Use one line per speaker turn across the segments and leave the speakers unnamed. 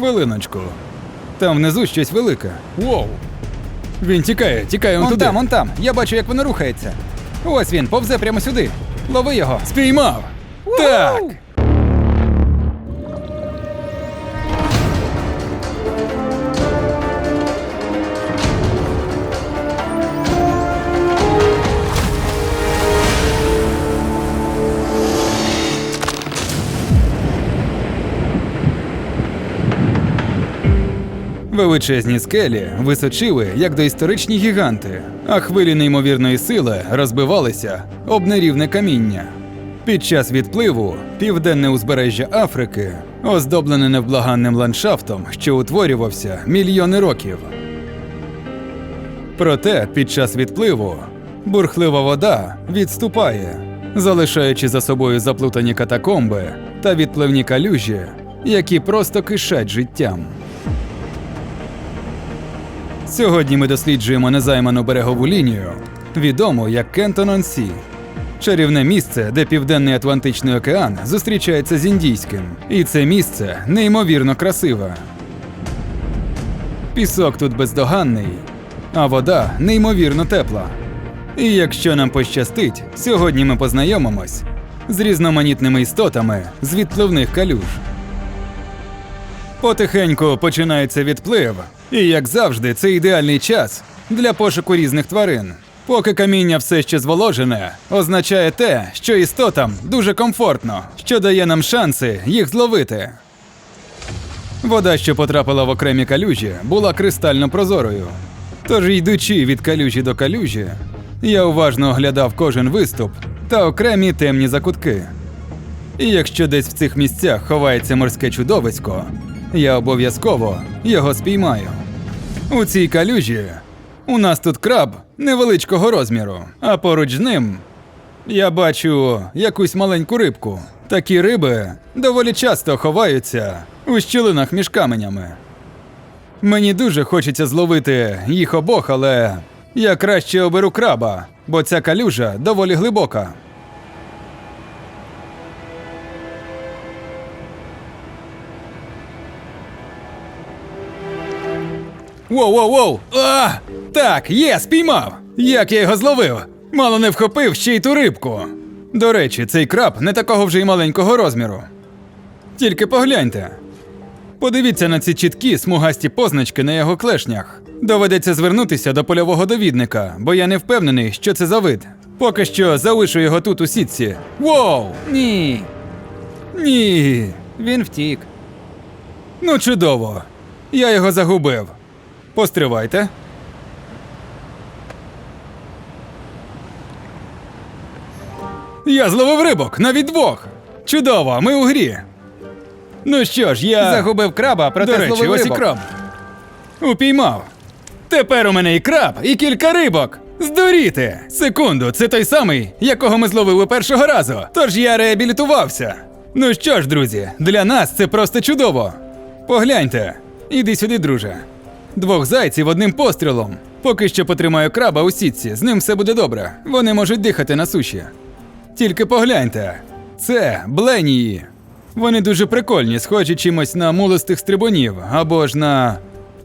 Хвилиночку. Там внизу щось велике. Воу. Він тікає, тікає он
Он
туди.
там, он там. Я бачу, як воно рухається. Ось він, повзе прямо сюди. Лови його.
Спіймав! Так! Величезні скелі височили, як доісторичні гіганти, а хвилі неймовірної сили розбивалися об нерівне каміння. Під час відпливу південне узбережжя Африки оздоблене невблаганним ландшафтом, що утворювався мільйони років. Проте під час відпливу бурхлива вода відступає, залишаючи за собою заплутані катакомби та відпливні калюжі, які просто кишать життям. Сьогодні ми досліджуємо незайману берегову лінію, відому як Кентон-он-Сі. Чарівне місце, де Південний Атлантичний океан зустрічається з Індійським. І це місце неймовірно красиве. Пісок тут бездоганний, а вода неймовірно тепла. І якщо нам пощастить, сьогодні ми познайомимось з різноманітними істотами з відпливних калюж. Потихеньку починається відплив, і як завжди, це ідеальний час для пошуку різних тварин. Поки каміння все ще зволожене, означає те, що істотам дуже комфортно, що дає нам шанси їх зловити. Вода, що потрапила в окремі калюжі, була кристально прозорою. Тож, йдучи від калюжі до калюжі, я уважно оглядав кожен виступ та окремі темні закутки. І якщо десь в цих місцях ховається морське чудовисько, я обов'язково його спіймаю. У цій калюжі у нас тут краб невеличкого розміру, а поруч з ним я бачу якусь маленьку рибку. Такі риби доволі часто ховаються у щілинах між каменями. Мені дуже хочеться зловити їх обох, але я краще оберу краба, бо ця калюжа доволі глибока. Воу-воу-воу! А! Так, є, спіймав! Як я його зловив? Мало не вхопив ще й ту рибку. До речі, цей краб не такого вже й маленького розміру. Тільки погляньте. Подивіться на ці чіткі смугасті позначки на його клешнях. Доведеться звернутися до польового довідника, бо я не впевнений, що це за вид. Поки що залишу його тут у сітці. Воу!
Ні,
Ні.
він втік.
Ну, чудово. Я його загубив. Постривайте. Я зловив рибок навіть двох. Чудово, ми у грі. Ну що ж, я.
Загубив краба, проте
До речі,
зловив
ось і
рибок.
краб. Упіймав. Тепер у мене і краб, і кілька рибок. Здуріти! Секунду, це той самий, якого ми зловили першого разу. Тож я реабілітувався. Ну що ж, друзі, для нас це просто чудово. Погляньте, іди сюди, друже. Двох зайців одним пострілом. Поки що потримаю краба у сітці, з ним все буде добре. Вони можуть дихати на суші. Тільки погляньте, це бленії. Вони дуже прикольні, схожі чимось на мулистих стрибунів або ж на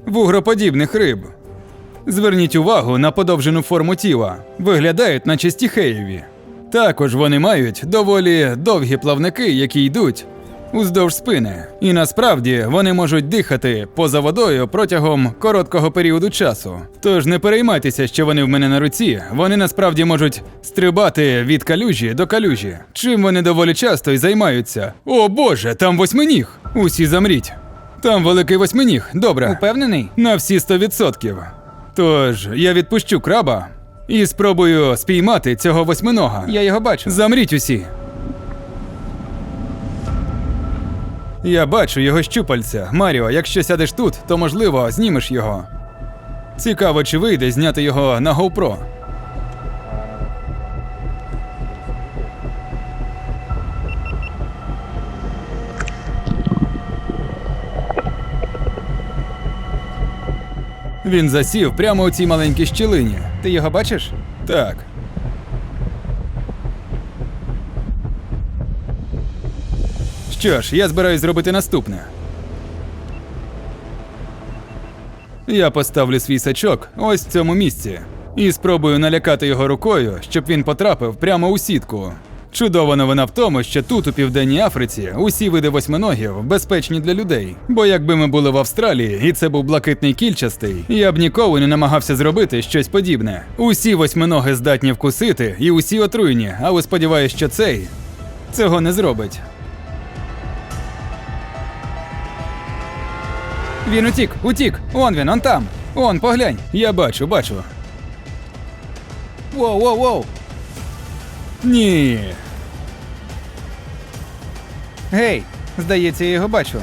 вугроподібних риб. Зверніть увагу на подовжену форму тіла, виглядають наче стіхеєві. Також вони мають доволі довгі плавники, які йдуть уздовж спини. І насправді вони можуть дихати поза водою протягом короткого періоду часу. Тож не переймайтеся, що вони в мене на руці. Вони насправді можуть стрибати від калюжі до калюжі. Чим вони доволі часто й займаються. О боже, там восьминіг! Усі замріть. Там великий восьминіг, добре.
Упевнений?
На всі 100%. Тож я відпущу краба і спробую спіймати цього восьминога.
Я його бачу.
Замріть усі. Я бачу його щупальця. Маріо, якщо сядеш тут, то можливо знімеш його. Цікаво, чи вийде зняти його на GoPro. Він засів прямо у цій маленькій щілині.
Ти його бачиш?
Так. Що ж, я збираюсь зробити наступне. Я поставлю свій сачок ось в цьому місці і спробую налякати його рукою, щоб він потрапив прямо у сітку. Чудова новина в тому, що тут, у південній Африці, усі види восьминогів безпечні для людей. Бо якби ми були в Австралії, і це був блакитний кільчастий, я б ніколи не намагався зробити щось подібне. Усі восьминоги здатні вкусити, і усі отруйні, але сподіваюся, що цей цього не зробить.
Він утік, утік! Он він, он там! Он, поглянь!
Я бачу, бачу.
Воу, воу, воу!
Ні.
Гей! Здається, я його бачу.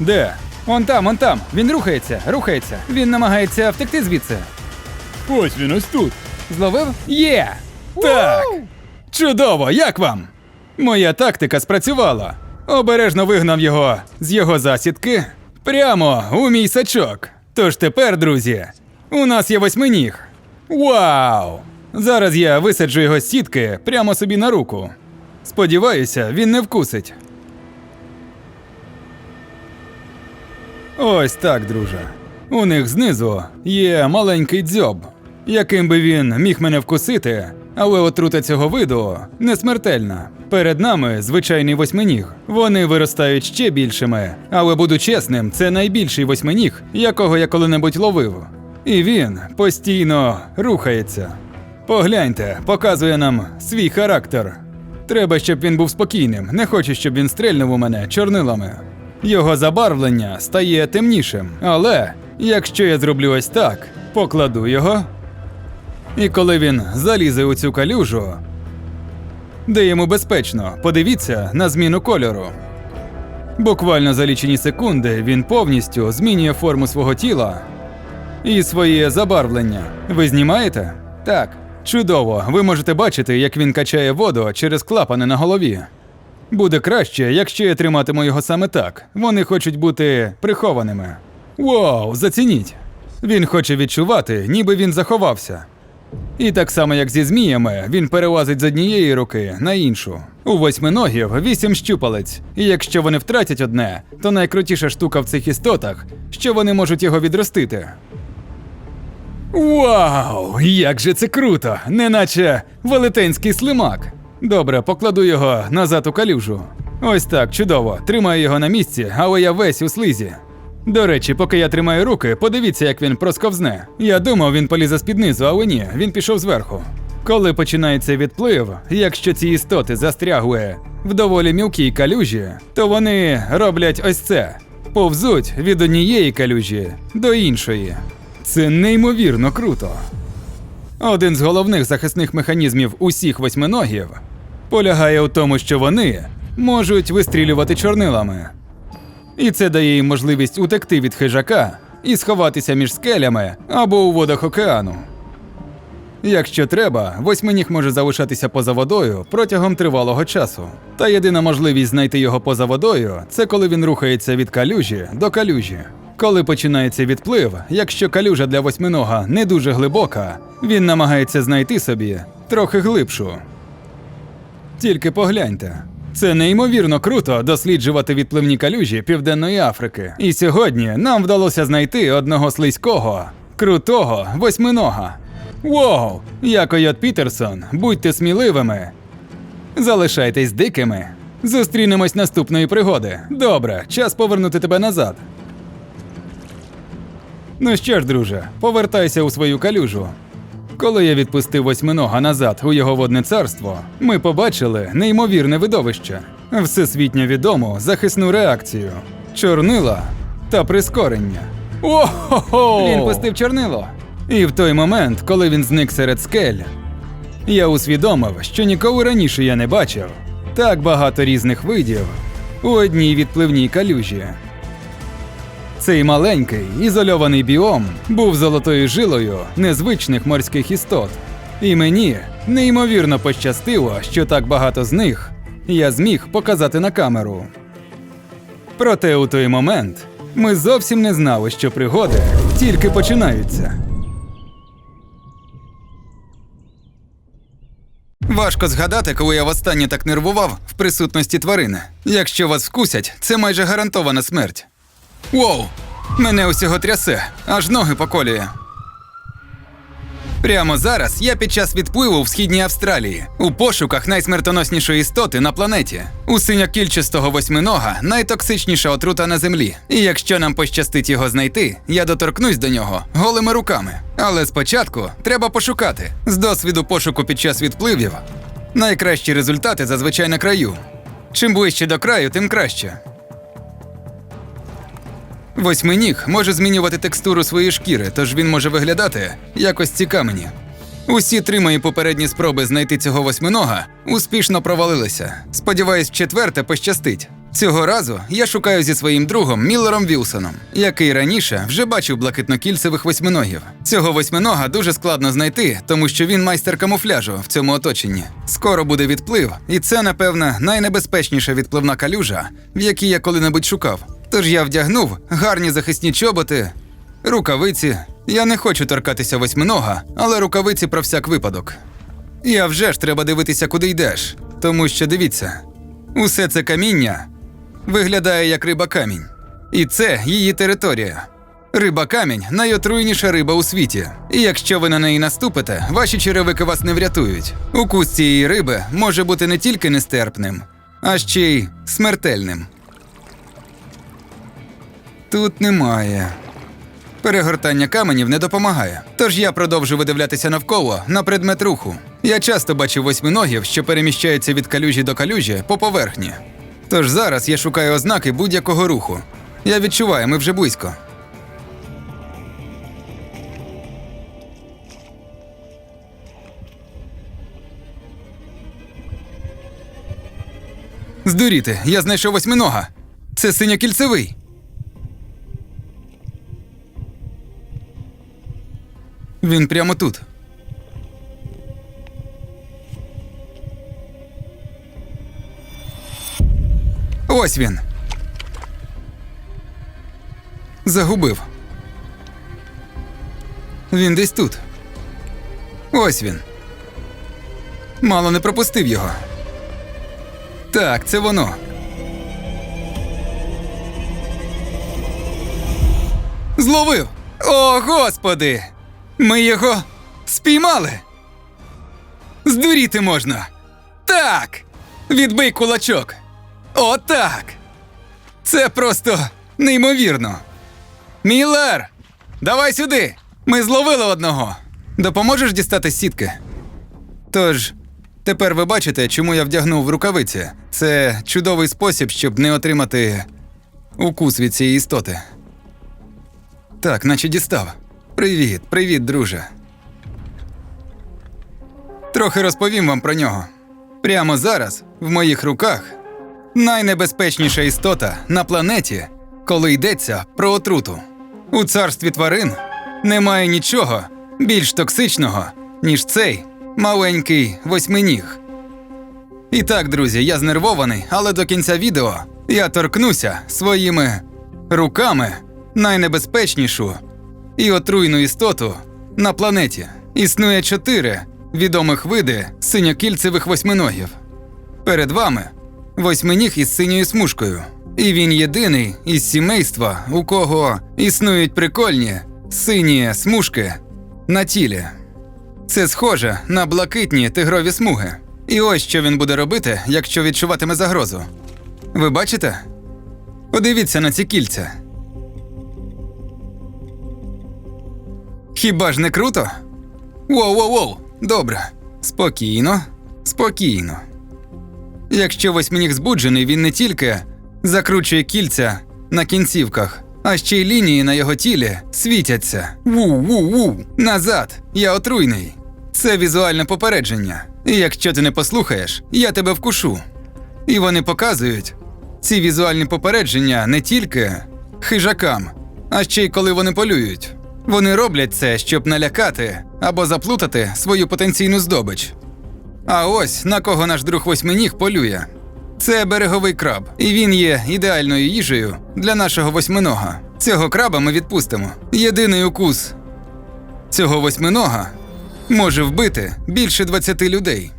Де?
Он там, он там! Він рухається, рухається! Він намагається втекти звідси.
Ось він ось тут.
Зловив? Є!
Так. Чудово, як вам? Моя тактика спрацювала. Обережно вигнав його з його засідки прямо у мій сачок. Тож тепер, друзі, у нас є восьминіг. Вау! Зараз я висаджу його з сітки прямо собі на руку. Сподіваюся, він не вкусить. Ось так, друже. У них знизу є маленький дзьоб, яким би він міг мене вкусити, але отрута цього виду не смертельна. Перед нами звичайний восьминіг. Вони виростають ще більшими, але буду чесним, це найбільший восьминіг, якого я коли-небудь ловив. І він постійно рухається. Погляньте, показує нам свій характер. Треба, щоб він був спокійним. Не хочу, щоб він стрельнув у мене чорнилами. Його забарвлення стає темнішим. Але якщо я зроблю ось так, покладу його. І коли він залізе у цю калюжу, де йому безпечно, подивіться на зміну кольору. Буквально за лічені секунди він повністю змінює форму свого тіла і своє забарвлення. Ви знімаєте?
Так.
Чудово, ви можете бачити, як він качає воду через клапани на голові. Буде краще, якщо я триматиму його саме так. Вони хочуть бути прихованими. Вау, зацініть! Він хоче відчувати, ніби він заховався. І так само, як зі зміями, він перелазить з однієї руки на іншу. У восьминогів вісім щупалець, і якщо вони втратять одне, то найкрутіша штука в цих істотах, що вони можуть його відростити. Вау! Як же це круто! Неначе велетенський слимак. Добре, покладу його назад у калюжу. Ось так, чудово. Тримаю його на місці, але я весь у слизі. До речі, поки я тримаю руки, подивіться, як він просковзне. Я думав, він полізе з-під низу, але ні, він пішов зверху. Коли починається відплив, якщо ці істоти застрягли в доволі мілкій калюжі, то вони роблять ось це: повзуть від однієї калюжі до іншої. Це неймовірно круто. Один з головних захисних механізмів усіх восьминогів полягає у тому, що вони можуть вистрілювати чорнилами. І це дає їм можливість утекти від хижака і сховатися між скелями або у водах океану. Якщо треба, восьминіг може залишатися поза водою протягом тривалого часу. Та єдина можливість знайти його поза водою це коли він рухається від калюжі до калюжі. Коли починається відплив, якщо калюжа для восьминога не дуже глибока, він намагається знайти собі трохи глибшу. Тільки погляньте. Це неймовірно круто досліджувати відпливні калюжі Південної Африки. І сьогодні нам вдалося знайти одного слизького, крутого восьминога. Воу! Я Койот Пітерсон, будьте сміливими. Залишайтесь дикими. Зустрінемось наступної пригоди. Добре, час повернути тебе назад. Ну що ж, друже, повертайся у свою калюжу. Коли я відпустив восьминога назад у його водне царство, ми побачили неймовірне видовище, всесвітньо відому захисну реакцію, чорнила та прискорення. О-хо-хо!
Він пустив чорнило.
І в той момент, коли він зник серед скель, я усвідомив, що ніколи раніше я не бачив так багато різних видів у одній відпливній калюжі. Цей маленький ізольований біом був золотою жилою незвичних морських істот. І мені неймовірно пощастило, що так багато з них я зміг показати на камеру. Проте у той момент ми зовсім не знали, що пригоди тільки починаються. Важко згадати, коли я востаннє так нервував в присутності тварини. Якщо вас вкусять, це майже гарантована смерть. Воу! Мене усього трясе, аж ноги поколює. Прямо зараз я під час відпливу в східній Австралії у пошуках найсмертоноснішої істоти на планеті. У синьокільчастого восьминога найтоксичніша отрута на землі. І якщо нам пощастить його знайти, я доторкнусь до нього голими руками. Але спочатку треба пошукати. З досвіду пошуку під час відпливів найкращі результати зазвичай на краю. Чим ближче до краю, тим краще. Восьминіг може змінювати текстуру своєї шкіри, тож він може виглядати якось ці камені. Усі три мої попередні спроби знайти цього восьминога успішно провалилися. Сподіваюсь, четверте пощастить. Цього разу я шукаю зі своїм другом Міллером Вілсоном, який раніше вже бачив блакитнокільцевих восьминогів. Цього восьминога дуже складно знайти, тому що він майстер камуфляжу в цьому оточенні. Скоро буде відплив, і це, напевно, найнебезпечніша відпливна калюжа, в якій я коли-небудь шукав. Тож я вдягнув гарні захисні чоботи, рукавиці. Я не хочу торкатися восьминога, але рукавиці про всяк випадок. А вже ж треба дивитися, куди йдеш. Тому що дивіться, усе це каміння виглядає як риба камінь. І це її територія. Риба камінь найотруйніша риба у світі. І якщо ви на неї наступите, ваші черевики вас не врятують. Укус цієї риби може бути не тільки нестерпним, а ще й смертельним. Тут немає. Перегортання каменів не допомагає. Тож я продовжу видивлятися навколо на предмет руху. Я часто бачив восьминогів, що переміщаються від калюжі до калюжі по поверхні. Тож зараз я шукаю ознаки будь-якого руху. Я відчуваю, ми вже близько. Здуріти, я знайшов восьминога. Це синьокільцевий. Він прямо тут. Ось він. Загубив. Він десь тут. Ось він. Мало не пропустив його. Так, це воно. Зловив! О, господи! Ми його спіймали. Здуріти можна. Так. Відбий кулачок. Отак. Це просто неймовірно. Міллер, давай сюди. Ми зловили одного. Допоможеш дістати сітки? Тож, тепер ви бачите, чому я вдягнув рукавиці. Це чудовий спосіб, щоб не отримати укус від цієї істоти. Так, наче дістав. Привіт, привіт, друже. Трохи розповім вам про нього. Прямо зараз, в моїх руках, найнебезпечніша істота на планеті, коли йдеться про отруту. У царстві тварин немає нічого більш токсичного, ніж цей маленький восьминіг. І так, друзі, я знервований, але до кінця відео я торкнуся своїми руками найнебезпечнішу і отруйну істоту на планеті. Існує чотири відомих види синьокільцевих восьминогів. Перед вами восьминіг із синьою смужкою. І він єдиний із сімейства, у кого існують прикольні сині смужки на тілі. Це схоже на блакитні тигрові смуги. І ось що він буде робити, якщо відчуватиме загрозу. Ви бачите? Подивіться на ці кільця. Хіба ж не круто? Воу-воу-воу, добре. Спокійно, спокійно. Якщо восьминіг збуджений, він не тільки закручує кільця на кінцівках, а ще й лінії на його тілі світяться. Ву-ву-ву. Назад, я отруйний. Це візуальне попередження. І якщо ти не послухаєш, я тебе вкушу. І вони показують ці візуальні попередження не тільки хижакам, а ще й коли вони полюють. Вони роблять це, щоб налякати або заплутати свою потенційну здобич. А ось на кого наш друг восьминіг полює. Це береговий краб, і він є ідеальною їжею для нашого восьминога. Цього краба ми відпустимо. Єдиний укус цього восьминога може вбити більше 20 людей.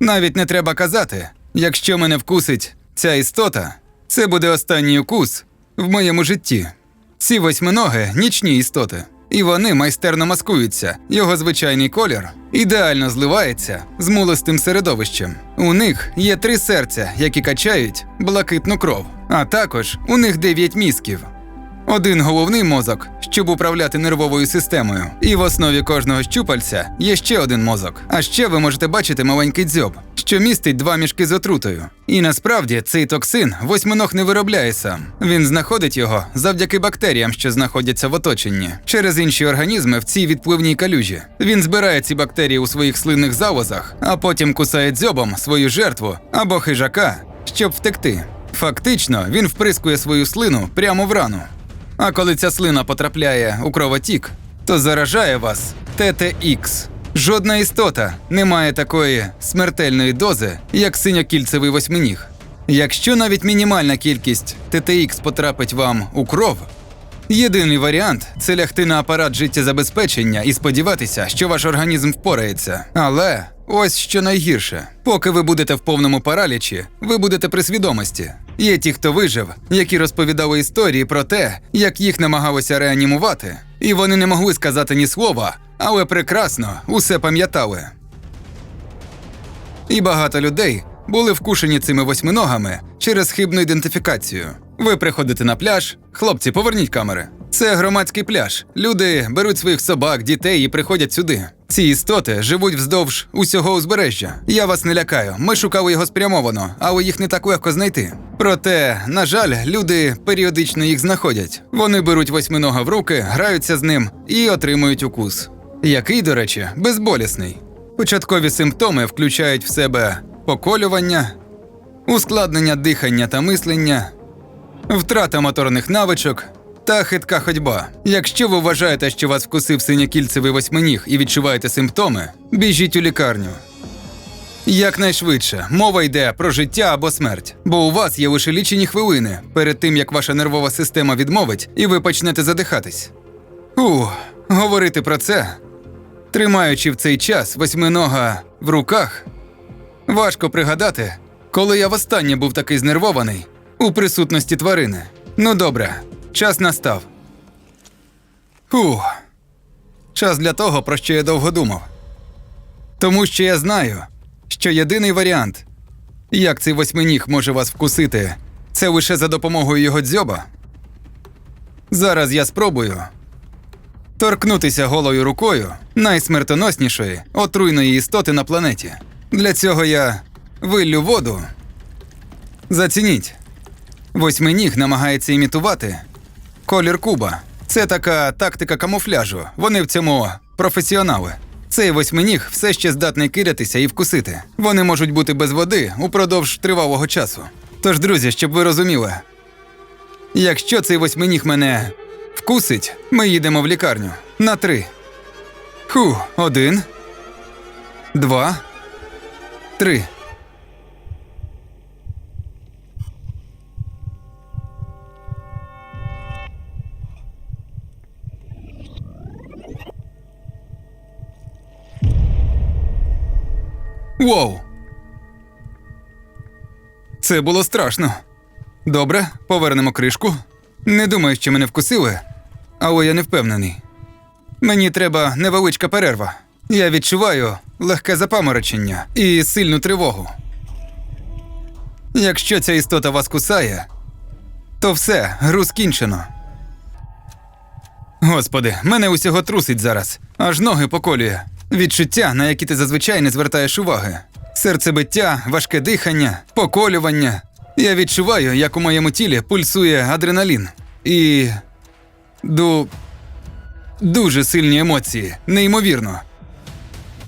Навіть не треба казати, якщо мене вкусить ця істота, це буде останній укус в моєму житті. Ці восьминоги нічні істоти, і вони майстерно маскуються. Його звичайний колір ідеально зливається з мулистим середовищем. У них є три серця, які качають блакитну кров, а також у них дев'ять мізків. Один головний мозок, щоб управляти нервовою системою, і в основі кожного щупальця є ще один мозок. А ще ви можете бачити маленький дзьоб, що містить два мішки з отрутою. І насправді цей токсин восьминог не виробляє сам. Він знаходить його завдяки бактеріям, що знаходяться в оточенні, через інші організми в цій відпливній калюжі. Він збирає ці бактерії у своїх слинних завозах, а потім кусає дзьобом свою жертву або хижака, щоб втекти. Фактично, він вприскує свою слину прямо в рану. А коли ця слина потрапляє у кровотік, то заражає вас ТТХ. Жодна істота не має такої смертельної дози, як синьокільцевий восьминіг. Якщо навіть мінімальна кількість ТТХ потрапить вам у кров, єдиний варіант це лягти на апарат життєзабезпечення і сподіватися, що ваш організм впорається. Але ось що найгірше: поки ви будете в повному паралічі, ви будете при свідомості. Є ті, хто вижив, які розповідали історії про те, як їх намагалося реанімувати, і вони не могли сказати ні слова, але прекрасно усе пам'ятали. І багато людей були вкушені цими восьминогами через хибну ідентифікацію. Ви приходите на пляж, хлопці, поверніть камери. Це громадський пляж. Люди беруть своїх собак, дітей і приходять сюди. Ці істоти живуть вздовж усього узбережжя. Я вас не лякаю. Ми шукали його спрямовано, але їх не так легко знайти. Проте, на жаль, люди періодично їх знаходять. Вони беруть восьминога в руки, граються з ним і отримують укус. Який, до речі, безболісний. Початкові симптоми включають в себе поколювання, ускладнення дихання та мислення, втрата моторних навичок та хитка ходьба. Якщо ви вважаєте, що вас вкусив синякільцевий восьминіг і відчуваєте симптоми, біжіть у лікарню. Якнайшвидше мова йде про життя або смерть, бо у вас є лише лічені хвилини перед тим, як ваша нервова система відмовить і ви почнете задихатись. Ух, говорити про це, тримаючи в цей час восьминога в руках, важко пригадати, коли я востаннє був такий знервований у присутності тварини. Ну добре, час настав. Фух. Час для того, про що я довго думав. Тому що я знаю, що єдиний варіант, як цей восьминіг може вас вкусити, це лише за допомогою його дзьоба. Зараз я спробую торкнутися голою рукою найсмертоноснішої отруйної істоти на планеті. Для цього я виллю воду. Зацініть. Восьминіг намагається імітувати колір куба. Це така тактика камуфляжу. Вони в цьому професіонали. Цей восьминіг все ще здатний кидатися і вкусити. Вони можуть бути без води упродовж тривалого часу. Тож, друзі, щоб ви розуміли, якщо цей восьминіг мене вкусить, ми їдемо в лікарню на три. Ху, один, два, три. Воу. Це було страшно. Добре, повернемо кришку. Не думаю, що мене вкусили, але я не впевнений. Мені треба невеличка перерва. Я відчуваю легке запаморочення і сильну тривогу. Якщо ця істота вас кусає, то все, гру скінчено. Господи, мене усього трусить зараз, аж ноги поколює. Відчуття, на які ти зазвичай не звертаєш уваги. Серцебиття, важке дихання, поколювання. Я відчуваю, як у моєму тілі пульсує адреналін. І. Ду. Дуже сильні емоції, неймовірно.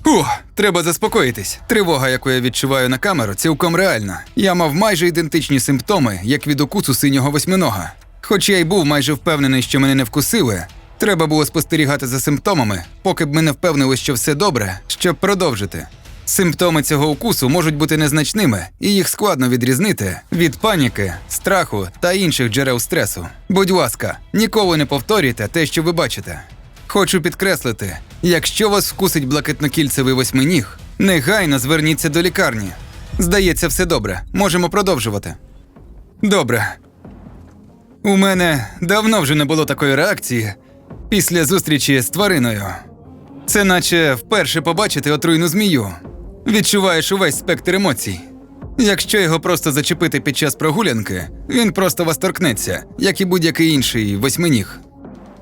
Ух, треба заспокоїтись. Тривога, яку я відчуваю на камеру, цілком реальна. Я мав майже ідентичні симптоми, як від укусу синього восьминога. Хоч я й був майже впевнений, що мене не вкусили, треба було спостерігати за симптомами, поки б ми не впевнили, що все добре, щоб продовжити. Симптоми цього укусу можуть бути незначними, і їх складно відрізнити від паніки, страху та інших джерел стресу. Будь ласка, ніколи не повторюйте те, що ви бачите. Хочу підкреслити: якщо вас вкусить блакитнокільцевий восьминіг, негайно зверніться до лікарні. Здається, все добре. Можемо продовжувати. Добре. У мене давно вже не було такої реакції після зустрічі з твариною. Це наче вперше побачити отруйну змію. Відчуваєш увесь спектр емоцій. Якщо його просто зачепити під час прогулянки, він просто вас торкнеться, як і будь-який інший восьминіг.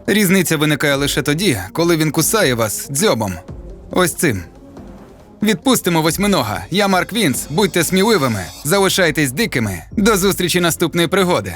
Різниця виникає лише тоді, коли він кусає вас дзьобом. Ось цим. Відпустимо восьминога. Я Марк Вінс. Будьте сміливими, залишайтесь дикими. До зустрічі наступної пригоди.